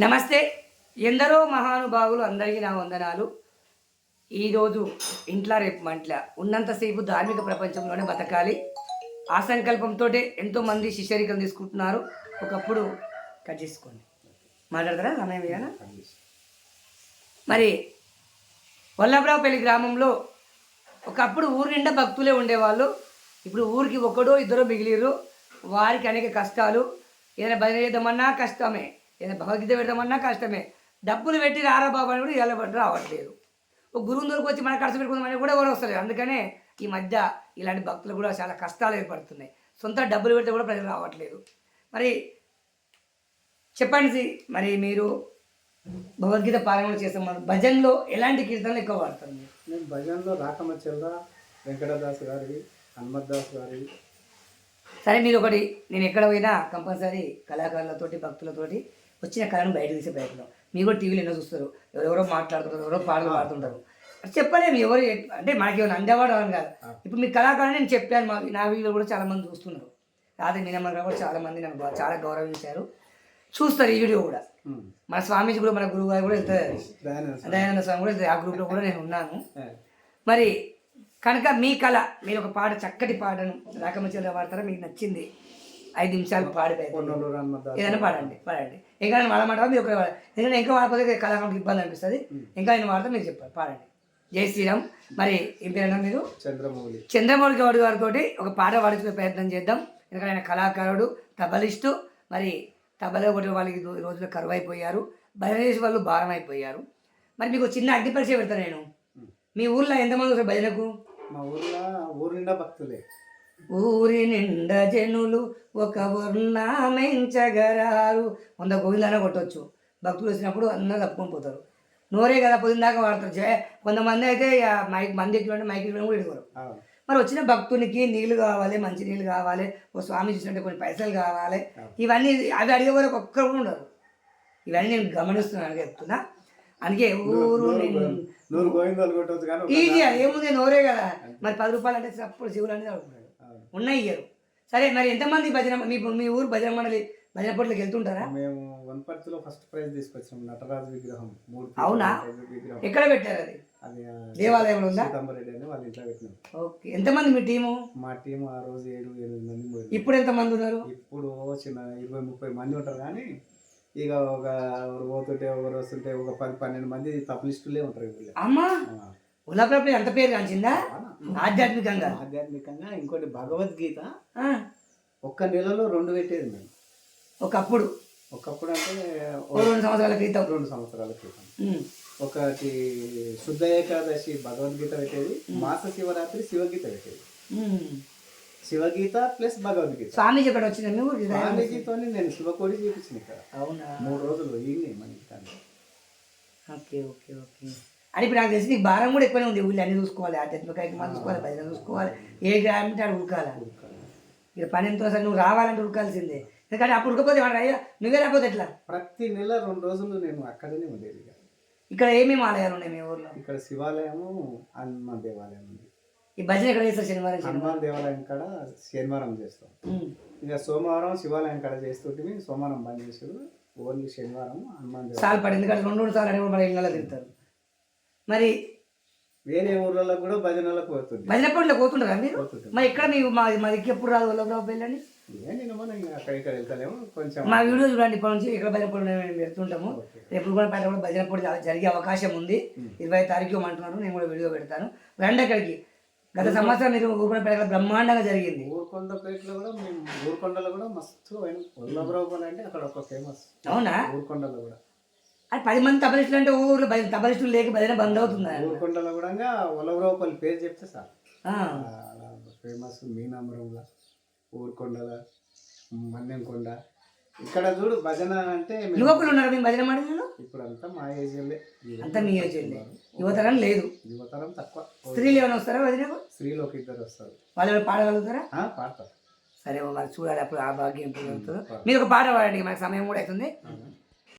నమస్తే. ఎందరో మహానుభావులు అందరికీ నా వందనాలు. ఈరోజు ఇంట్లో రేపు మంట్ల. ఉన్నంతసేపు ధార్మిక ప్రపంచంలోనే బతకాలి. ఆ సంకల్పంతో ఎంతోమంది శిష్యరికలు తీసుకుంటున్నారు. ఒకప్పుడు కట్ చేసుకోండి. మాట్లాడతారా? సమయం మరి వల్లభరావుపల్లి గ్రామంలో ఒకప్పుడు ఊరి నిండా భక్తులే ఉండేవాళ్ళు. ఇప్పుడు ఊరికి ఒకడో ఇద్దరో మిగిలిరు వారికి అనేక కష్టాలు. ఏదైనా భజన కష్టమే. ఏదైనా భగవద్గీత పెడదామన్నా కష్టమే. డబ్బులు పెట్టి రారా బాబు అని కూడా పట్టి రావట్లేదు. ఒక గురువు దొరికి వచ్చి మన ఖర్చు పెట్టుకుందామని కూడా ఎవరు వస్తలేదు అందుకనే ఈ మధ్య ఇలాంటి భక్తులు కూడా చాలా కష్టాలు ఏర్పడుతున్నాయి. సొంత డబ్బులు పెడితే కూడా ప్రజలు రావట్లేదు. మరి చెప్పండి మరి మీరు భగవద్గీత పారాయణ చేస్తున్నారు భజన్లో ఎలాంటి కీర్తనలు ఎక్కువ వాడతారు మీరు? నేను భజనలో రాకమ్మ చెల్ల వెంకటదాస్ గారి హనుమద్దాస్ గారి. సరే మీరు ఒకటి నేను ఎక్కడ పోయినా కంపల్సరీ కళాకారులతోటి భక్తులతోటి వచ్చిన కళను బయట తీసే ప్రయత్నం. మీరు కూడా టీవీలో ఎన్నో చూస్తారు. ఎవరెవరో మాట్లాడుతుంటారు ఎవరో పాటలు పాడుతుంటారు. చెప్పలేము. ఎవరు అంటే మనకి ఏమైనా అందేవాడు అని కాదు. ఇప్పుడు మీ కళాకారులు నేను చెప్పాను మా నా వీడియో కూడా చాలా మంది చూస్తున్నారు. రాధే మీనమ్మ గారు కూడా చాలా మంది నన్ను చాలా గౌరవించారు చూస్తారు ఈ వీడియో కూడా. మన స్వామీజీ కూడా మన గురువు గారు కూడా వెళ్తారు దయానంద స్వామి. కూడా. ఆ గ్రూప్లో కూడా నేను ఉన్నాను. మరి కనుక మీ కళ మీరు ఒక పాట చక్కటి పాటను రాకమచ్చలో పాడతారా? మీకు నచ్చింది. ఐదు నిమిషాలు పాడి ప్రయత్నం. పొన్నూరు హనుమద్దాస్ ఏదైనా పాడండి పాడండి. ఇంకా నేను వాడమంటారా మీరు ఒకరే ఎందుకంటే ఇంకా వాడకపోతే కళాకారులకు ఇబ్బంది అనిపిస్తుంది. ఇంకా నేను వాడితే మీరు చెప్పాలి పాడండి. జై శ్రీరామ్. మరి ఏం పేరన్నా మీరు? చంద్రమౌళి. చంద్రమౌళి గౌడ్ గారితో ఒక పాట పాడించుకునే ప్రయత్నం చేద్దాం. ఎందుకంటే ఆయన కళాకారుడు తబలిస్టు. మరి తబలో ఒకటి వాళ్ళకి ఈ రోజుల్లో కరువు అయిపోయారు భజన చేసే వాళ్ళు భారం అయిపోయారు మరి మీకు చిన్న అగ్ని పరీక్ష పెడతాను నేను. మీ ఊర్లో ఎంతమంది భజనకు? మా ఊర్లో ఊరు నిండా భక్తులే. ఊరి నిండా జనులు ఒక వర్ణమెంచగరారు వంద గోవిందాన కొట్టవచ్చు భక్తులు వచ్చినప్పుడు అందరూ తప్పుకొని పోతారు. నోరే కదా పొద్దున దాకా వాడతారు. జయ కొంతమంది అయితే మైక్ మంది ఎక్కిన మైక్ ఎక్కిన కూడా అవును. మరి వచ్చిన భక్తునికి నీళ్ళు కావాలి మంచి నీళ్ళు కావాలి ఓ స్వామి చూసినట్టే కొన్ని పైసలు కావాలి. ఇవన్నీ అవి అడిగే వరకు ఒక్కరు కూడా ఉండరు. ఇవన్నీ నేను గమనిస్తున్నాను చెప్తున్నా. అందుకే ఊరు ఈజీ అది ఏముంది నోరే కదా. మరి పది రూపాయలు అంటే అప్పుడు శివుడు అనేది అడుగుతాడు ఉన్నాయి ఇయ్యరు సరే మరి ఎంతమంది భజన మీ మీ ఊరు భజన మండలి భజన పోట్లకి వెళ్తుంటారా? మేము వనపర్తిలో ఫస్ట్ ప్రైజ్ తీసుకొచ్చాం నటరాజు విగ్రహం మూడు అవునా? ఎక్కడ పెట్టారు అది? దేవాలయంలో ఉందా? వాళ్ళ ఇంట్లో పెట్టినాం. ఓకే ఎంతమంది మీ టీము? మా టీం ఆ రోజు ఏడు ఎనిమిది మంది ఇప్పుడు ఎంతమంది ఉన్నారు? ఇప్పుడు చిన్న ఇరవై ముప్పై మంది ఉంటారు కానీ ఇక ఒక ఒకరు పోతుంటే ఒకరు వస్తుంటే ఒక పది పన్నెండు మంది తప్పలిస్టులే ఉంటారు వీళ్ళు. అమ్మా! ఉల్లాప్రపి అంత పేరు కాంచిందా? ఆధ్యాత్మికంగా. ఆధ్యాత్మికంగా ఇంకోటి భగవద్గీత. ఒక్క నెలలో రెండు పెట్టేది మేము. ఒకప్పుడు. ఒకప్పుడు అంటే రెండు సంవత్సరాల క్రితం. రెండు సంవత్సరాల క్రితం. ఒకటి శుద్ధ ఏకాదశి భగవద్గీత పెట్టేది మాస శివరాత్రి శివగీత పెట్టేది. శివగీత ప్లస్ భగవద్గీత. స్వామీజీ ఇక్కడ వచ్చిన స్వామీజీతో నేను శివకోడి చూపించిన ఇక్కడ. అవునా? మూడు రోజులు ఈయన మన ఇంటికాడ ఓకే ఓకే ఓకే. అని ఇప్పుడు నాకు తెలిసి నీకు భారం కూడా ఎక్కువనే ఉంది. ఊళ్ళో అన్ని చూసుకోవాలి ఆధ్యాత్మిక కార్యక్రమాలు చూసుకోవాలి భజన చూసుకోవాలి ఏ గ్రామంటే ఆడ ఉరకాలి? ఇక పని ఎంతో అసలు నువ్వు రావాలంటే ఉరకాల్సిందే. ఎందుకంటే అప్పుడు ఉరకపోతే వాడు అయ్యా నువ్వే రాకపోతే ఎట్లా? ప్రతి నెల రెండు రోజులు నేను అక్కడనే ఉండేది ఇక. ఇక్కడ ఏమేమి ఆలయాలు ఉన్నాయి మీ ఊర్లో? ఇక్కడ శివాలయము హనుమాన్ దేవాలయం ఉంది. ఈ భజన ఎక్కడ చేస్తారు శనివారం హనుమాన్ దేవాలయం కాడ శనివారం చేస్తాం. ఇక సోమవారం శివాలయం కాడ చేస్తుంటే సోమవారం బంద్ చేసాడు ఓన్లీ శనివారం హనుమాన్ దేవాలయం. సాల్ పడి ఎందుకంటే రెండు రెండు సార్లు అనేవి మన ఇళ్ళలో తిరుగుతారు. మరి వేరే ఊర్లలో కూడా భజనలకు పోతుంది భజన పనులు పోతుంటారా మీరు. మరి ఇక్కడ మీ మా మాదికి ఎప్పుడు రాదు వల్లభరావు కొంచెం మా వీడియో చూడండి ఇప్పటి నుంచి ఇక్కడ భజన పొడి మేము పెడుతుంటాము. రేపు కూడా పేట కూడా భజన పొడి జరిగే అవకాశం ఉంది. ఇరవై తారీఖు అంటున్నారు నేను కూడా వీడియో పెడతాను. రండి అక్కడికి. గత సంవత్సరం మీరు ఊరుకునేపేట బ్రహ్మాండంగా జరిగింది. ఊరుకొండపేటలో కూడా మేము ఊరుకొండలో కూడా మస్తు వల్లభరావు అంటే అక్కడ ఒక ఫేమస్ అవునా? ఊరుకొండలో కూడా. అది పది మంది తబలిస్టులు అంటే ఊర్లో తబలిస్టులు లేక భజన బంద్ అవుతుందా ఊరుకొండలో కూడా వల్లభరావుపల్లి పేరు చెప్తే సార్. ఫేమస్ మీనామరంలో ఊరుకొండల మన్నెంకొండ. ఇక్కడ చూడు భజన అంటే మేము యువకులు ఉన్నారు మీ భజన మండలిలో ఇప్పుడు అంతా మా ఏజ్లే అంతా మీ యోజన యువతరం లేదు. యువతరం తక్కువ. స్త్రీలు ఏమైనా వస్తారా భజనకు? స్త్రీలు ఒక ఇద్దరు వస్తారు. వాళ్ళు ఏమైనా పాడగలుగుతారా? పాడతారు. సరే మరి చూడాలి అప్పుడు ఆ భాగ్యం మీరు ఒక పాట పాడండి మనకు సమయం కూడా అవుతుంది.